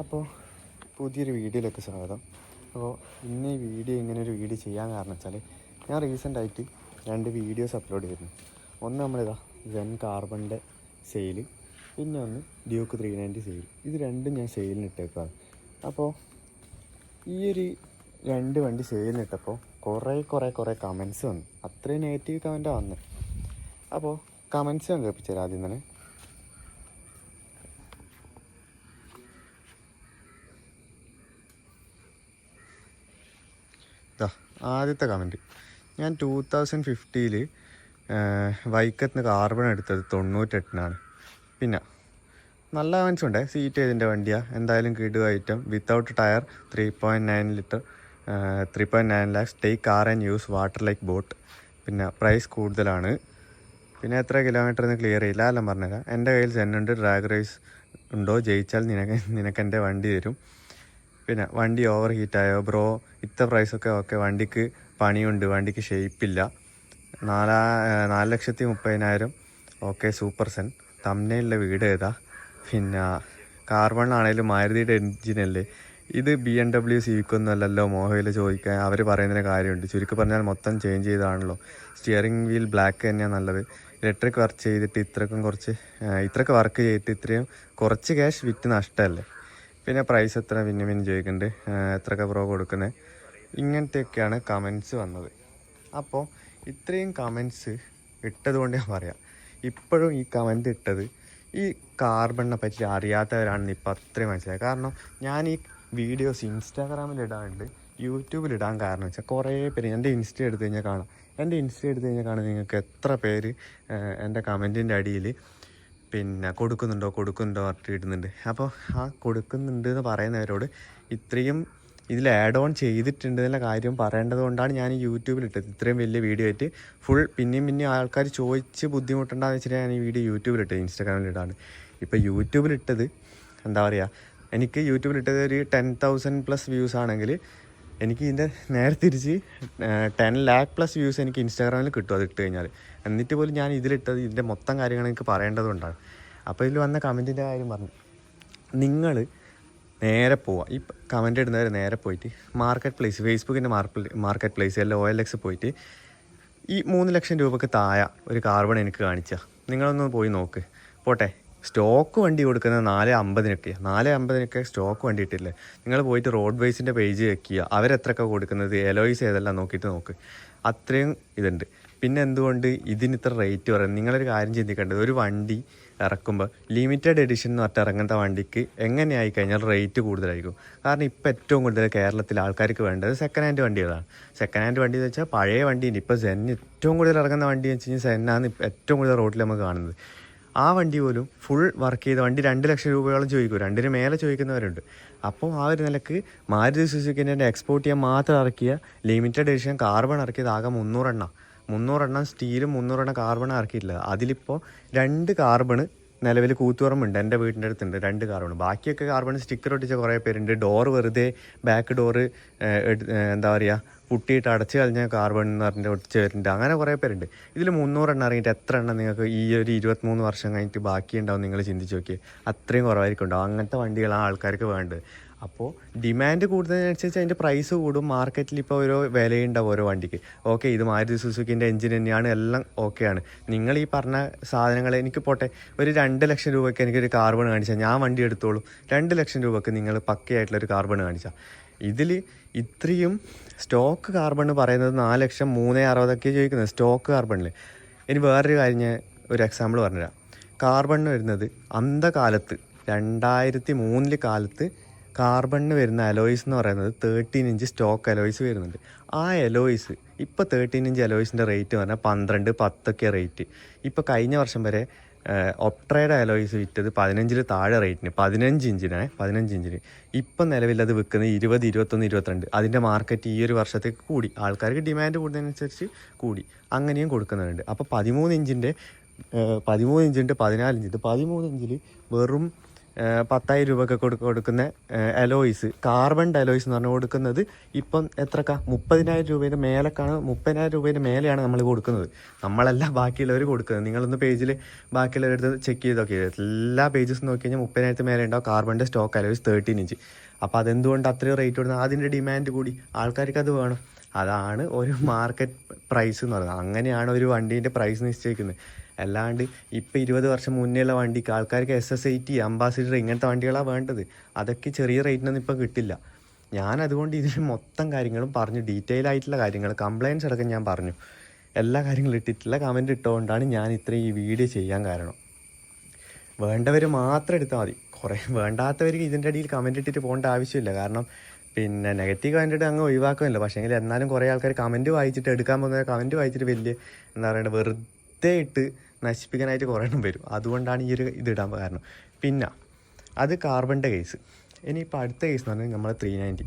അപ്പോൾ പുതിയൊരു വീഡിയോയിലേക്ക് സ്വാഗതം. അപ്പോൾ ഇന്ന് ഈ വീഡിയോ ഇങ്ങനെ ഒരു വീഡിയോ ചെയ്യാൻ കാരണം വെച്ചാൽ ഞാൻ റീസെന്റായിട്ട് രണ്ട് വീഡിയോസ് അപ്ലോഡ് ചെയ്തിരുന്നു. ഒന്ന് നമ്മളിതാ ജെൻ കാർബണിന്റെ സെയിൽ പിന്നെ ഒന്ന് ഡ്യൂക്ക് ത്രീ നയന്റി സെയിൽ ഇത് രണ്ടും ഞാൻ സെയിലിന് ഇട്ടേക്കാണ് അപ്പോൾ ഈ ഒരു രണ്ട് വണ്ടി സെയിലിന് ഇട്ടപ്പോൾ കുറേ കുറേ കുറേ കമൻസ് വന്നു. അത്രയും നെഗറ്റീവ് കമന്റാണ് വന്നത് അപ്പോൾ കമൻസ് ഞാൻ കേൾപ്പിച്ചുതരാം ആദ്യം തന്നെ. ദാ ആദ്യത്തെ കമന്റ് ഞാൻ ടൂ തൗസൻഡ് ഫിഫ്റ്റിയിൽ വൈക്കത്ത് നിന്ന് കാർബൺ എടുത്തത് തൊണ്ണൂറ്റെട്ടിനാണ്. പിന്നെ നല്ല അവൻസ് ഉണ്ട്. സീറ്റ് ഏതിന്റെ വണ്ടിയാണ് എന്തായാലും കിടു item without tyre three point nine litre three point nine lakhs take car and use water like boat പിന്നെ പ്രൈസ് കൂടുതലാണ്. പിന്നെ എത്ര കിലോമീറ്റർ എന്ന് ക്ലിയർ ചെയ്യില്ല. എല്ലാം പറഞ്ഞേക്കാം എന്റെ കയ്യിൽ സെന്നുണ്ട് ഡ്രാഗ് റേസ് ഉണ്ടോ? ജയിച്ചാൽ നിനക്ക് നിനക്ക് എന്റെ വണ്ടി തരും. പിന്നെ വണ്ടി ഓവർ ഹീറ്റായോ ബ്രോ ഇത്ര പ്രൈസൊക്കെ ഓക്കെ വണ്ടിക്ക് പണിയുണ്ട് വണ്ടിക്ക് ഷേപ്പില്ല നാലാ നാല് ലക്ഷത്തി മുപ്പതിനായിരം. ഓക്കെ സൂപ്പർ സെൻ തമ്മിലുള്ള വീട് ഏതാ? പിന്നെ കാർബൺ ആണെങ്കിലും മാരുതിയുടെ എൻജിനല്ലേ ഇത് ബി എം ഡബ്ല്യു സിവിക്കൊന്നും അല്ലല്ലോ മോഹയിൽ ചോദിക്കാൻ. അവർ പറയുന്നതിന് കാര്യമുണ്ട്. ചുരുക്കി പറഞ്ഞാൽ മൊത്തം ചേഞ്ച് ചെയ്താണല്ലോ സ്റ്റിയറിംഗ് വീൽ ബ്ലാക്ക് തന്നെയാണ് നല്ലത്. ഇലക്ട്രിക് വർക്ക് ചെയ്തിട്ട് ഇത്രക്കും കുറച്ച് ഇത്രക്ക് വർക്ക് ചെയ്തിട്ട് ഇത്രയും കുറച്ച് ക്യാഷ് വിറ്റ് നഷ്ടമല്ലേ പിന്നെ പ്രൈസ് എത്ര? പിന്നെ പിന്നെ ചോദിക്കുന്നുണ്ട് എത്രയൊക്കെ പ്രോ കൊടുക്കുന്നത് ഇങ്ങനത്തെയൊക്കെയാണ് കമൻസ് വന്നത്. അപ്പോൾ ഇത്രയും കമൻസ് ഇട്ടത് കൊണ്ട് ഞാൻ പറയാം. ഇപ്പോഴും ഈ കമന്റ് ഇട്ടത് ഈ കാർബണിനെ പറ്റി അറിയാത്തവരാണെന്ന് ഇപ്പോൾ അത്രയും മനസ്സിലായത് കാരണം ഞാൻ ഈ വീഡിയോസ് ഇൻസ്റ്റാഗ്രാമിൽ ഇടാറുണ്ട് യൂട്യൂബിൽ ഇടാൻ കാരണം വെച്ചാൽ കുറേ പേര് എന്റെ ഇൻസ്റ്റ എടുത്തു കഴിഞ്ഞാൽ കാണാം. എന്റെ ഇൻസ്റ്റ എടുത്തു കഴിഞ്ഞാൽ കാണാം നിങ്ങൾക്ക് എത്ര പേര് എന്റെ കമന്റിന്റെ അടിയിൽ പിന്നെ കൊടുക്കുന്നുണ്ടോ കൊടുക്കുന്നുണ്ടോ പറഞ്ഞിട്ട് കിട്ടുന്നുണ്ട് അപ്പോൾ ആ കൊടുക്കുന്നുണ്ട് എന്ന് പറയുന്നവരോട് ഇത്രയും ഇതിൽ ആഡ് ഓൺ ചെയ്തിട്ടുണ്ട് എന്നുള്ള കാര്യം പറയേണ്ടത് കൊണ്ടാണ് ഞാൻ യൂട്യൂബിൽ ഇട്ടത്. ഇത്രയും വലിയ വീഡിയോ ആയിട്ട് ഫുൾ പിന്നെയും പിന്നെയും ആൾക്കാർ ചോദിച്ച് ബുദ്ധിമുട്ടുണ്ടാകുന്ന വെച്ചിട്ട് ഞാൻ ഈ വീഡിയോ യൂട്യൂബിൽ ഇട്ടത് ഇപ്പോൾ യൂട്യൂബിൽ ഇട്ടത് എന്താ പറയുക എനിക്ക് യൂട്യൂബിൽ ഇട്ടത് ഒരു ടെൻ തൗസൻഡ് പ്ലസ് വ്യൂസ് ആണെങ്കിൽ എനിക്ക് ഇതിന്റെ നേരെ തിരിച്ച് ടെൻ ലാക്ക് പ്ലസ് വ്യൂസ് എനിക്ക് ഇൻസ്റ്റാഗ്രാമിൽ കിട്ടും അത് ഇട്ട് കഴിഞ്ഞാൽ എന്നിട്ട് പോലും ഞാൻ ഇതിലിട്ടത് ഇതിന്റെ മൊത്തം കാര്യങ്ങൾ എനിക്ക് പറയേണ്ടതുകൊണ്ടാണ് അപ്പോൾ ഇതിൽ വന്ന കമന്റിന്റെ കാര്യം പറഞ്ഞു. നിങ്ങൾ നേരെ പോവുക ഈ കമന്റ് ഇടുന്നവർ നേരെ പോയിട്ട് മാർക്കറ്റ് പ്ലേസ് ഫേസ്ബുക്കിന്റെ മാർക്കറ്റ് പ്ലേസ് അല്ല ഒ എൽ എക്സ് പോയിട്ട് ഈ മൂന്ന് ലക്ഷം രൂപക്ക് താഴെ ഒരു കാർബൺ എനിക്ക് കാണിച്ചാൽ നിങ്ങളൊന്ന് പോയി നോക്ക്. പോട്ടെ. സ്റ്റോക്ക് വണ്ടി കൊടുക്കുന്നത് നാല് അമ്പതിനൊക്കെ. നാല് അമ്പതിനൊക്കെ സ്റ്റോക്ക് വണ്ടി ഇട്ടില്ലേ നിങ്ങൾ പോയിട്ട് റോഡ് വൈസിന്റെ പേജ് വെക്കുക. അവരെത്രയൊക്കെ കൊടുക്കുന്നത്? എലോയിസ് ഏതെല്ലാം നോക്കിയിട്ട് നോക്ക്. അത്രയും ഇതുണ്ട്. പിന്നെ എന്തുകൊണ്ട് ഇതിന് ഇത്ര റേറ്റ് പറയുന്നത്? നിങ്ങളൊരു കാര്യം ചിന്തിക്കേണ്ടത്. ഒരു വണ്ടി ഇറക്കുമ്പോൾ ലിമിറ്റഡ് എഡിഷൻ എന്ന് പറഞ്ഞിട്ട് ഇറങ്ങുന്ന വണ്ടിക്ക് എങ്ങനെയായി കഴിഞ്ഞാൽ റേറ്റ് കൂടുതലായിരിക്കും? കാരണം ഇപ്പോൾ ഏറ്റവും കൂടുതൽ കേരളത്തിൽ ആൾക്കാർക്ക് വേണ്ടത് സെക്കൻഡ് ഹാൻഡ് വണ്ടികളാണ്. സെക്കൻഡ് ഹാൻഡ് വണ്ടി എന്ന് വെച്ചാൽ പഴയ വണ്ടിയുണ്ട് ഇപ്പോൾ സെൻ ഏറ്റവും കൂടുതൽ ഇറങ്ങുന്ന വണ്ടി എന്ന് വെച്ച് കഴിഞ്ഞാൽ സെന്നാണ് ഏറ്റവും കൂടുതൽ റോഡിൽ നമുക്ക് കാണുന്നത്. ആ വണ്ടി പോലും ഫുൾ വർക്ക് ചെയ്ത വണ്ടി രണ്ട് ലക്ഷം രൂപയോളം ചോദിക്കും. രണ്ടിന് മേലെ ചോദിക്കുന്നവരുണ്ട്. അപ്പോൾ ആ ഒരു നിലയ്ക്ക് മാരുതി സുസുക്കിന്റെ എക്സ്പോർട്ട് ചെയ്യാൻ മാത്രം ഇറക്കിയ ലിമിറ്റഡ് എഡിഷൻ കാർബൺ ഇറക്കിയത് ആകെ മുന്നൂറെണ്ണം. മുന്നൂറെണ്ണം സ്റ്റീലും മുന്നൂറെണ്ണം കാർബൺ ഇറക്കിയിട്ടില്ല. അതിലിപ്പോൾ രണ്ട് കാർബൺ നിലവിൽ കൂത്തുപറമ്പുണ്ട് എന്റെ വീടിന്റെ അടുത്തുണ്ട് രണ്ട് കാർബൺ ബാക്കിയൊക്കെ കാർബൺ സ്റ്റിക്കർ ഒട്ടിച്ച കുറേ പേരുണ്ട്. ഡോർ വെറുതെ ബാക്ക് ഡോറ് എന്താ പറയുക പുട്ടിയിട്ട് അടച്ച് കളഞ്ഞ കാർബൺ എന്ന് പറഞ്ഞിട്ട് ഒട്ടിച്ച് വരുന്നുണ്ട് അങ്ങനെ കുറേ പേരുണ്ട്. ഇതിൽ മുന്നൂറെണ്ണം ഇറങ്ങിയിട്ട് എത്ര എണ്ണം നിങ്ങൾക്ക് ഈ ഒരു ഇരുപത്തിമൂന്ന് വർഷം കഴിഞ്ഞിട്ട് ബാക്കി ഉണ്ടാവും നിങ്ങൾ ചിന്തിച്ച് നോക്കി അത്രയും കുറവായിരിക്കും ഉണ്ടാവും അങ്ങനത്തെ വണ്ടികളാണ് ആൾക്കാർക്ക് വേണ്ടത്. അപ്പോൾ ഡിമാൻഡ് കൂടുന്നതിനനുസരിച്ച് അതിന്റെ പ്രൈസ് കൂടും. മാർക്കറ്റിൽ ഇപ്പോൾ ഓരോ വിലയുണ്ടാവും ഓരോ വണ്ടിക്ക്. ഓക്കെ ഇത് മാരുതി സുസുക്കിന്റെ എഞ്ചിൻ തന്നെയാണ്. എല്ലാം ഓക്കെയാണ് നിങ്ങൾ ഈ പറഞ്ഞ സാധനങ്ങൾ എനിക്ക് പോട്ടെ ഒരു രണ്ട് ലക്ഷം രൂപയ്ക്ക് എനിക്കൊരു കാർബൺ കാണിച്ചാൽ ഞാൻ വണ്ടി എടുത്തോളൂ. രണ്ട് ലക്ഷം രൂപയ്ക്ക് നിങ്ങൾ പക്കയായിട്ടുള്ളൊരു കാർബൺ കാണിച്ചാൽ ഇതിൽ ഇത്രയും സ്റ്റോക്ക് കാർബൺ പറയുന്നത് നാല് ലക്ഷം മൂന്ന് അറുപതൊക്കെ ചോദിക്കുന്നത് സ്റ്റോക്ക് കാർബണിൽ ഇനി വേറൊരു കാര്യം ഞാൻ ഒരു എക്സാമ്പിൾ പറഞ്ഞുതരാം. കാർബൺ വരുന്നത് അന്ധകാലത്ത് രണ്ടായിരത്തി മൂന്നിൽ കാലത്ത് കാർബണിന് വരുന്ന അലോയ്സ് എന്ന് പറയുന്നത് തേർട്ടീൻ ഇഞ്ച് സ്റ്റോക്ക് അലോയ്സ് വരുന്നുണ്ട്. ആ അലോയ്സ് ഇപ്പോൾ തേർട്ടീൻ ഇഞ്ച് അലോയ്സിന്റെ റേറ്റ് പറഞ്ഞാൽ പന്ത്രണ്ട് പത്തൊക്കെ റേറ്റ് ഇപ്പോൾ കഴിഞ്ഞ വർഷം വരെ ഒപ്ട്രയുടെ അലോയ്സ് വിറ്റത് പതിനഞ്ചിൽ താഴെ റേറ്റിന് പതിനഞ്ച് ഇഞ്ചിനാണ് പതിനഞ്ച് ഇഞ്ചിന് ഇപ്പം നിലവിൽ അത് വിൽക്കുന്നത് ഇരുപത് ഇരുപത്തൊന്ന് ഇരുപത്തിരണ്ട്. അതിന്റെ മാർക്കറ്റ് ഈ ഒരു വർഷത്തേക്ക് കൂടി. ആൾക്കാർക്ക് ഡിമാൻഡ് കൂടുന്നതിനനുസരിച്ച് കൂടി. അങ്ങനെയും കൊടുക്കുന്നുണ്ട്. അപ്പോൾ പതിമൂന്ന് ഇഞ്ചിന്റെ പതിമൂന്ന് ഇഞ്ചിന്റെ പതിനാല് ഇഞ്ച് ഇത് പതിമൂന്ന് ഇഞ്ചിൽ വെറും പത്തായിരം രൂപയൊക്കെ കൊടുക്ക കൊടുക്കുന്ന അലോയ്സ് കാർബൺ അലോയ്സ് എന്ന് പറഞ്ഞാൽ കൊടുക്കുന്നത് ഇപ്പം എത്രക്ക? മുപ്പതിനായിരം രൂപേന്റെ മേലക്കാണ് മുപ്പതിനായിരം രൂപേന്റെ മേലെയാണ് നമ്മൾ കൊടുക്കുന്നത്. നമ്മളല്ല ബാക്കിയുള്ളവർ കൊടുക്കുന്നത്. നിങ്ങളൊന്ന് പേജിൽ ബാക്കിയുള്ളവരുടെ ചെക്ക് ചെയ്ത് നോക്കി എല്ലാ പേജസ് നോക്കി കഴിഞ്ഞാൽ മുപ്പതിനായിരത്തി മേലെ ഉണ്ടാവും കാർബണിന്റെ സ്റ്റോക്ക് അലോയ്സ് തേർട്ടീൻ ഇഞ്ച് അപ്പോൾ അതെന്തുകൊണ്ട് അത്രയും റേറ്റ് കൊടുക്കുന്നത്? അതിന്റെ ഡിമാൻഡ് കൂടി. ആൾക്കാർക്ക് അത് വേണം. അതാണ് ഒരു മാർക്കറ്റ് പ്രൈസ് എന്ന് പറയുന്നത്. അങ്ങനെയാണ് ഒരു വണ്ടീന്റെ പ്രൈസ് നിശ്ചയിക്കുന്നത്. അല്ലാണ്ട് ഇപ്പം ഇരുപത് വർഷം മുന്നേയുള്ള വണ്ടിക്ക് ആൾക്കാർക്ക് എസ് എസ് എയ്റ്റി അംബാസിഡർ ഇങ്ങനത്തെ വണ്ടികളാണ് വേണ്ടത്. അതൊക്കെ ചെറിയ റേറ്റിനൊന്നും ഇപ്പം കിട്ടില്ല. ഞാൻ അതുകൊണ്ട് ഇതിന് മൊത്തം കാര്യങ്ങളും പറഞ്ഞു. ഡീറ്റെയിൽ ആയിട്ടുള്ള കാര്യങ്ങൾ കംപ്ലയിൻസ് അടക്കം ഞാൻ പറഞ്ഞു. എല്ലാ കാര്യങ്ങളും ഇട്ടിട്ടുള്ള കമന്റ് ഇട്ടുകൊണ്ടാണ് ഞാൻ ഇത്രയും ഈ വീഡിയോ ചെയ്യാൻ കാരണം. വേണ്ടവർ മാത്രം എടുത്താൽ മതി. കുറേ വേണ്ടാത്തവർക്ക് ഇതിന്റെ അടിയിൽ കമന്റ് ഇട്ടിട്ട് പോകേണ്ട ആവശ്യമില്ല. കാരണം പിന്നെ നെഗറ്റീവ് കമന്റ് അങ്ങ് ഒഴിവാക്കുമല്ലോ. പക്ഷേ എന്നാലും കുറേ ആൾക്കാർ കമന്റ് വായിച്ചിട്ട് എടുക്കാൻ പോകുന്ന കമന്റ് വായിച്ചിട്ട് വലിയ എന്താ പറയുക വെറുതെ ഇട്ട് നശിപ്പിക്കാനായിട്ട് കുറേ എണ്ണം വരും. അതുകൊണ്ടാണ് ഈ ഒരു ഇതിടാൻ കാരണം. പിന്നെ അത് കാർബണിന്റെ കേസ് ഇനിയിപ്പോൾ അടുത്ത കേസ് എന്ന് പറഞ്ഞാൽ നമ്മൾ ത്രീ നയന്റി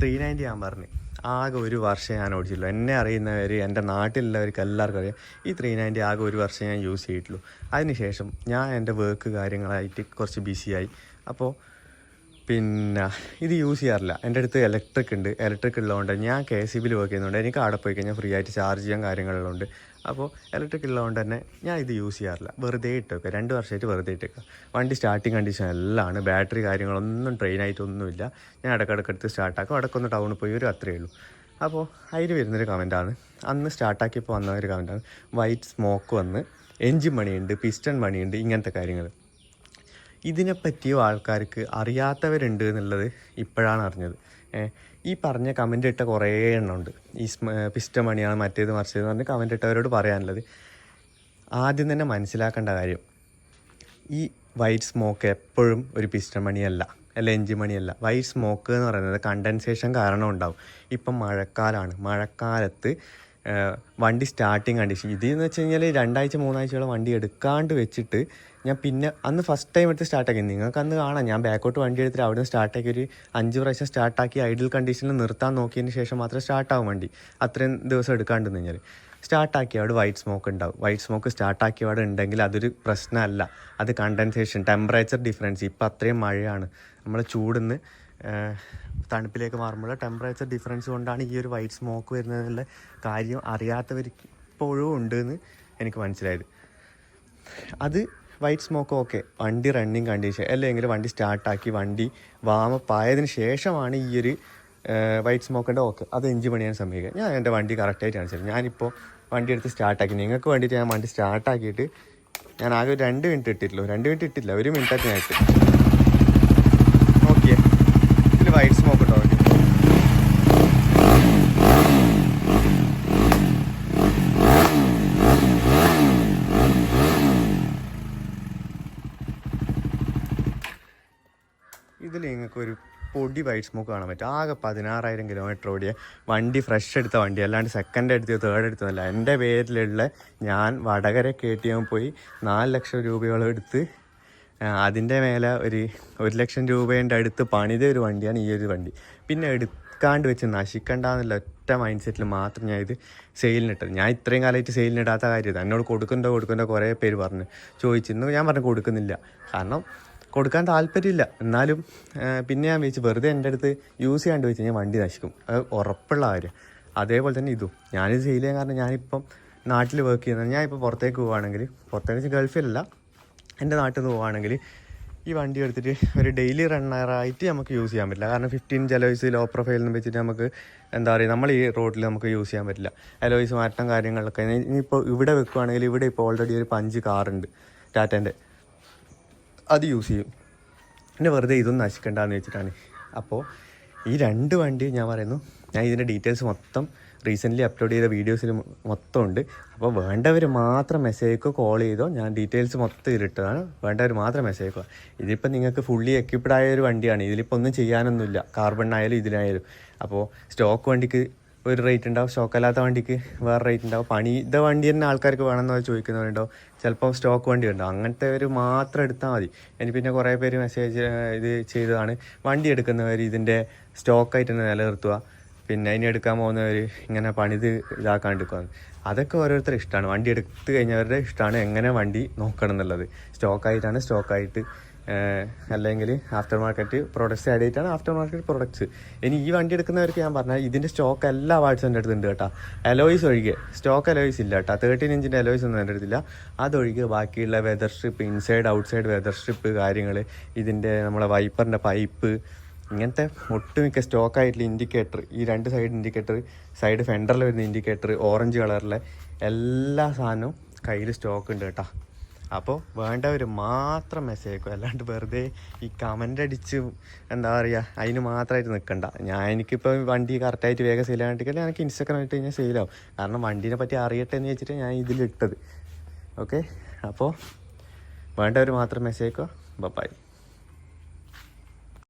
ത്രീ നയന്റി ഞാൻ പറഞ്ഞു ആകെ ഒരു വർഷം ഞാൻ ഓടിച്ചിട്ടുള്ളൂ. എന്നെ അറിയുന്നവർ എന്റെ നാട്ടിലുള്ളവർക്ക് എല്ലാവർക്കും അറിയാം ഈ ത്രീ നയന്റി ആകെ ഒരു വർഷം ഞാൻ യൂസ് ചെയ്തിട്ടുള്ളൂ. അതിനുശേഷം ഞാൻ എന്റെ വർക്ക് കാര്യങ്ങളായിട്ട് കുറച്ച് ബിസിയായി അപ്പോൾ പിന്നെ ഇത് യൂസ് ചെയ്യാറില്ല. എന്റെ അടുത്ത് ഇലക്ട്രിക് ഉണ്ട്. ഇലക്ട്രിക് ഉള്ളതുകൊണ്ട് ഞാൻ കെ സി ബിയിൽ വർക്ക് ചെയ്യുന്നുണ്ട്. എനിക്ക് അവിടെ പോയി കഴിഞ്ഞാൽ ഫ്രീ ആയിട്ട് ചാർജ് ചെയ്യാൻ കാര്യങ്ങളുണ്ട് അപ്പോൾ ഇലക്ട്രിക് ഉള്ളതുകൊണ്ട് തന്നെ ഞാൻ ഇത് യൂസ് ചെയ്യാറില്ല. വെറുതെ ഇട്ടേക്കുക. രണ്ട് വർഷമായിട്ട് വെറുതെ ഇട്ടേക്കുക. വണ്ടി സ്റ്റാർട്ടിങ് കണ്ടീഷൻ എല്ലാമാണ്. ബാറ്ററി കാര്യങ്ങളൊന്നും ട്രെയിൻ ആയിട്ടൊന്നുമില്ല. ഞാൻ ഇടയ്ക്കിടയ്ക്ക് എടുത്ത് സ്റ്റാർട്ടാക്കും ഇടയ്ക്കൊന്ന് ടൗണിൽ പോയി ഒരു അത്രയേ ഉള്ളൂ. അപ്പോൾ അതിൽ വരുന്നൊരു കമന്റാണ് അന്ന് സ്റ്റാർട്ടാക്കിയപ്പോൾ വന്ന ഒരു കമന്റാണ് വൈറ്റ് സ്മോക്ക് വന്ന് എൻജിൻ മണിയുണ്ട് പിസ്റ്റൺ മണിയുണ്ട് ഇങ്ങനത്തെ കാര്യങ്ങൾ. ഇതിനെപ്പറ്റിയോ ആൾക്കാർക്ക് അറിയാത്തവരുണ്ട് എന്നുള്ളത് ഇപ്പോഴാണ് അറിഞ്ഞത്. ഈ പറഞ്ഞ കമന്റ് ഇട്ട കുറേ എണ്ണമുണ്ട്. ഈ പിസ്റ്റ മണിയാണ് മറ്റേത് മറിച്ചതെന്ന് പറഞ്ഞ് കമന്റ് ഇട്ടവരോട് പറയാനുള്ളത്. ആദ്യം തന്നെ മനസ്സിലാക്കേണ്ട കാര്യം ഈ വൈറ്റ് സ്മോക്ക് എപ്പോഴും ഒരു പിസ്റ്റൺ മണിയല്ല അല്ല എഞ്ചിൻ മണിയല്ല വൈറ്റ് സ്മോക്ക് എന്ന് പറയുന്നത് കണ്ടൻസേഷൻ കാരണം ഉണ്ടാവും. ഇപ്പം മഴക്കാലമാണ് മഴക്കാലത്ത് വണ്ടി സ്റ്റാർട്ടിങ് കണ്ടീഷൻ ഇതെന്ന് വെച്ച് കഴിഞ്ഞാൽ രണ്ടാഴ്ച മൂന്നാഴ്ചയോളം വണ്ടി എടുക്കാണ്ട് വെച്ചിട്ട് ഞാൻ പിന്നെ അന്ന് ഫസ്റ്റ് ടൈം എടുത്ത് സ്റ്റാർട്ടാക്കി നിങ്ങൾക്ക് അന്ന് കാണാം. ഞാൻ ബാക്കോട്ട് വണ്ടി എടുത്തിട്ട് അവിടെ നിന്ന് സ്റ്റാർട്ടാക്കി ഒരു അഞ്ച് പ്രാവശ്യം സ്റ്റാർട്ടാക്കി ഐഡിൽ കണ്ടീഷനിൽ നിർത്താൻ നോക്കിയതിന് ശേഷം മാത്രമേ സ്റ്റാർട്ടാവും വണ്ടി. അത്രയും ദിവസം എടുക്കാണ്ടെന്ന് കഴിഞ്ഞാൽ സ്റ്റാർട്ടാക്കിയ അവിടെ വൈറ്റ് സ്മോക്ക് ഉണ്ടാവും. വൈറ്റ് സ്മോക്ക് സ്റ്റാർട്ടാക്കിയ അവിടെ ഉണ്ടെങ്കിൽ അതൊരു പ്രശ്നമല്ല. അത് കണ്ടൻസേഷൻ ടെമ്പറേച്ചർ ഡിഫറൻസ് ഇപ്പം അത്രയും മഴയാണ്. നമ്മൾ ചൂടുന്ന് തണുപ്പിലേക്ക് മാറുമ്പോൾ ടെമ്പറേച്ചർ ഡിഫറൻസ് കൊണ്ടാണ് ഈ ഒരു വൈറ്റ് സ്മോക്ക് വരുന്നതിനുള്ള കാര്യം അറിയാത്തവർക്ക് ഇപ്പോഴും ഉണ്ട് എന്ന് എനിക്ക് മനസ്സിലായത്. അത് വൈറ്റ് സ്മോക്ക് ഓക്കെ വണ്ടി റണ്ണിങ് കണ്ടീഷൻ അല്ലെങ്കിൽ വണ്ടി സ്റ്റാർട്ടാക്കി വണ്ടി വാമപ്പ് ആയതിനു ശേഷമാണ് ഈ ഒരു വൈറ്റ് സ്മോക്കിന്റെ ഓക്കെ അത് എഞ്ചിൻ പണിയാൻ സമ്മതിക്കുക ഞാൻ എന്റെ വണ്ടി കറക്റ്റായിട്ട് കാണിച്ചത് ഞാനിപ്പോൾ വണ്ടി എടുത്ത് സ്റ്റാർട്ടാക്കി നിങ്ങൾക്ക് വേണ്ടിയിട്ട് ഞാൻ വണ്ടി സ്റ്റാർട്ടാക്കിയിട്ട് ഞാൻ ആകെ രണ്ട് മിനിറ്റ് ഇട്ടിട്ടുള്ളൂ. രണ്ട് മിനിറ്റ് ഇട്ടില്ല ഒരു മിനിറ്റായിട്ട് ഞാൻ ഇട്ട് നോക്കിയേ ഇതിൽ വൈറ്റ് സ്മോക്ക് ഉണ്ടോ വണ്ടി ഇതിൽ നിങ്ങൾക്ക് ഒരു പൊടി വൈറ്റ് സ്മോക്ക് കാണാൻ പറ്റും. ആകെ പതിനാറായിരം കിലോമീറ്റർ ഓടിയ വണ്ടി ഫ്രഷ് എടുത്ത വണ്ടി. അല്ലാണ്ട് സെക്കൻഡ് എടുത്തോ തേർഡ് എടുത്തോ അല്ല എന്റെ പേരിലുള്ള ഞാൻ വടകര കെ ടി എം പോയി നാല് ലക്ഷം രൂപയോളം എടുത്ത് അതിന്റെ മേലെ ഒരു ഒരു ലക്ഷം രൂപേന്റെ അടുത്ത് പണിത ഒരു വണ്ടിയാണ് ഈ ഒരു വണ്ടി. പിന്നെ എടുക്കാണ്ട് വെച്ച് നശിക്കണ്ടെന്നുള്ള ഒറ്റ മൈൻഡ് സെറ്റിൽ മാത്രം ഞാൻ ഇത് സെയിലിനിട്ടത് ഞാൻ ഇത്രയും കാലമായിട്ട് സെയിലിനിടാത്ത കാര്യം എന്നോട് കൊടുക്കണ്ടോ കൊടുക്കണ്ടോ കുറേ പേര് പറഞ്ഞു. ചോദിച്ചിരുന്നു ഞാൻ പറഞ്ഞു കൊടുക്കുന്നില്ല. കാരണം കൊടുക്കാൻ താല്പര്യമില്ല. എന്നാലും പിന്നെ ഞാൻ വെച്ച് വെറുതെ എന്റെ അടുത്ത് യൂസ് ചെയ്യാണ്ട് വെച്ച് കഴിഞ്ഞാൽ വണ്ടി നശിക്കും. അത് ഉറപ്പുള്ള കാര്യം. അതേപോലെ തന്നെ ഇതും. ഞാനിത് ചെയ്യില്ല കാരണം ഞാനിപ്പം നാട്ടിൽ വർക്ക് ചെയ്യുന്നത് ഞാൻ ഇപ്പോൾ പുറത്തേക്ക് പോവുകയാണെങ്കിൽ പുറത്തേക്ക് വെച്ചാൽ ഗൾഫിലല്ല എന്റെ നാട്ടിൽ നിന്ന് പോവുകയാണെങ്കിൽ ഈ വണ്ടി എടുത്തിട്ട് ഒരു ഡെയിലി റണ്ണറായിട്ട് നമുക്ക് യൂസ് ചെയ്യാൻ പറ്റില്ല. കാരണം ഫിഫ്റ്റീൻ ജലോയ്സ് ലോ പ്രൊഫൈൽ എന്ന് വെച്ചിട്ട് നമുക്ക് എന്താ പറയുക നമ്മൾ ഈ റോഡിൽ നമുക്ക് യൂസ് ചെയ്യാൻ പറ്റില്ല. അലോയ്സ് മാറ്റം കാര്യങ്ങളൊക്കെ. ഇനി- ഇനിയിപ്പോൾ ഇവിടെ വെക്കുകയാണെങ്കിൽ ഇവിടെ ഇപ്പോൾ ഓൾറെഡി ഒരു പഞ്ച് കാറുണ്ട് ടാറ്റേന്റെ. അത് യൂസ് ചെയ്യും. പിന്നെ വെറുതെ ഇതൊന്നും നശിക്കണ്ടെന്ന് വെച്ചിട്ടാണ്. അപ്പോൾ ഈ രണ്ട് വണ്ടി ഞാൻ പറയുന്നു ഞാൻ ഇതിന്റെ ഡീറ്റെയിൽസ് മൊത്തം റീസെന്റ്ലി അപ്ലോഡ് ചെയ്ത വീഡിയോസിൽ മൊത്തം ഉണ്ട് അപ്പോൾ വേണ്ടവർ മാത്രം മെസ്സേജോ കോൾ ചെയ്തോ ഞാൻ ഡീറ്റെയിൽസ് മൊത്തം ഇരിട്ടതാണ് വേണ്ടവർ മാത്രം മെസ്സേജ് അയക്കുക ഇതിപ്പോൾ നിങ്ങൾക്ക് ഫുള്ളി എക്യുപ്ഡ് ആയ ഒരു വണ്ടിയാണ്. ഇതിലിപ്പോൾ ഒന്നും ചെയ്യാനൊന്നുമില്ല. കാർബണിനായാലും ഇതിനായാലും അപ്പോൾ സ്റ്റോക്ക് വണ്ടിക്ക് ഒരു റേറ്റ് ഉണ്ടാവും സ്റ്റോക്കല്ലാത്ത വണ്ടിക്ക് വേറെ റേറ്റ് ഉണ്ടാവും പണി ഇത വണ്ടി തന്നെ ആൾക്കാർക്ക് വേണമെന്ന് ചോദിക്കുന്നവരുണ്ടാവും ചിലപ്പോൾ സ്റ്റോക്ക് വണ്ടി ഉണ്ടാവും അങ്ങനത്തെ ഒരു മാത്രം എടുത്താൽ മതി. എനിക്ക് പിന്നെ കുറേ പേര് മെസ്സേജ് ഇത് ചെയ്തതാണ്. വണ്ടി എടുക്കുന്നവർ ഇതിന്റെ സ്റ്റോക്കായിട്ട് തന്നെ നിലനിർത്തുക. പിന്നെ അതിന് എടുക്കാൻ പോകുന്നവർ ഇങ്ങനെ പണിത് ഇതാക്കാണ്ടിരിക്കുക. അതൊക്കെ ഓരോരുത്തരുടെ ഇഷ്ടമാണ് വണ്ടി എടുത്തു കഴിഞ്ഞവരുടെ ഇഷ്ടമാണ് എങ്ങനെ വണ്ടി നോക്കണം എന്നുള്ളത്. സ്റ്റോക്കായിട്ടാണ് സ്റ്റോക്കായിട്ട് അല്ലെങ്കിൽ ആഫ്റ്റർ മാർക്കറ്റ് പ്രൊഡക്ട്സ് ആഡ് ചെയ്തിട്ടാണ് ആഫ്റ്റർ മാർക്കറ്റ് പ്രൊഡക്ട്സ് ഇനി ഈ വണ്ടി എടുക്കുന്നവർക്ക് ഞാൻ പറഞ്ഞാൽ ഇതിന്റെ സ്റ്റോക്ക് എല്ലാ വാട്സും എന്റെ അടുത്തുണ്ട് കേട്ടോ. അലോയ്സ് ഒഴികെ. സ്റ്റോക്ക് അലോയ്സ് ഇല്ല കേട്ടോ. തേർട്ടീൻ ഇഞ്ചിന്റെ അലോയ്സ് ഒന്നും എന്റെ അടുത്തില്ല. അതൊഴികെ ബാക്കിയുള്ള weather strip inside outside weather strip കാര്യങ്ങൾ ഇതിന്റെ നമ്മളെ വൈപ്പറിന്റെ പൈപ്പ് ഇങ്ങനത്തെ ഒട്ടുമിക്ക സ്റ്റോക്കായിട്ടുള്ള ഇൻഡിക്കേറ്റർ ഈ രണ്ട് സൈഡ് ഇൻഡിക്കേറ്റർ സൈഡ് ഫെൻഡറിൽ വരുന്ന ഇൻഡിക്കേറ്റർ ഓറഞ്ച് കളറിലെ എല്ലാ സാധനവും കയ്യിൽ സ്റ്റോക്ക് ഉണ്ട് കേട്ടോ. അപ്പോൾ വേണ്ടവർ മാത്രം മെസ്സേജ് അയക്കും. അല്ലാണ്ട് വെറുതെ ഈ കമന്റ് അടിച്ച് എന്താ പറയുക അതിന് മാത്രമായിട്ട് നിൽക്കണ്ട ഞാൻ എനിക്കിപ്പോൾ വണ്ടി കറക്റ്റായിട്ട് വേഗം സെയിൽ ആണെങ്കിൽ എനിക്ക് ഇൻസ്റ്റഗ്രാം ഇട്ട് കഴിഞ്ഞാൽ സെയിലാവും കാരണം വണ്ടീനെ പറ്റി അറിയട്ടെ എന്ന് വെച്ചിട്ട് ഞാൻ ഇതിലിട്ടത്. ഓക്കെ അപ്പോൾ വേണ്ടവർ മാത്രം മെസ്സേജ് അയക്കുക ബൈ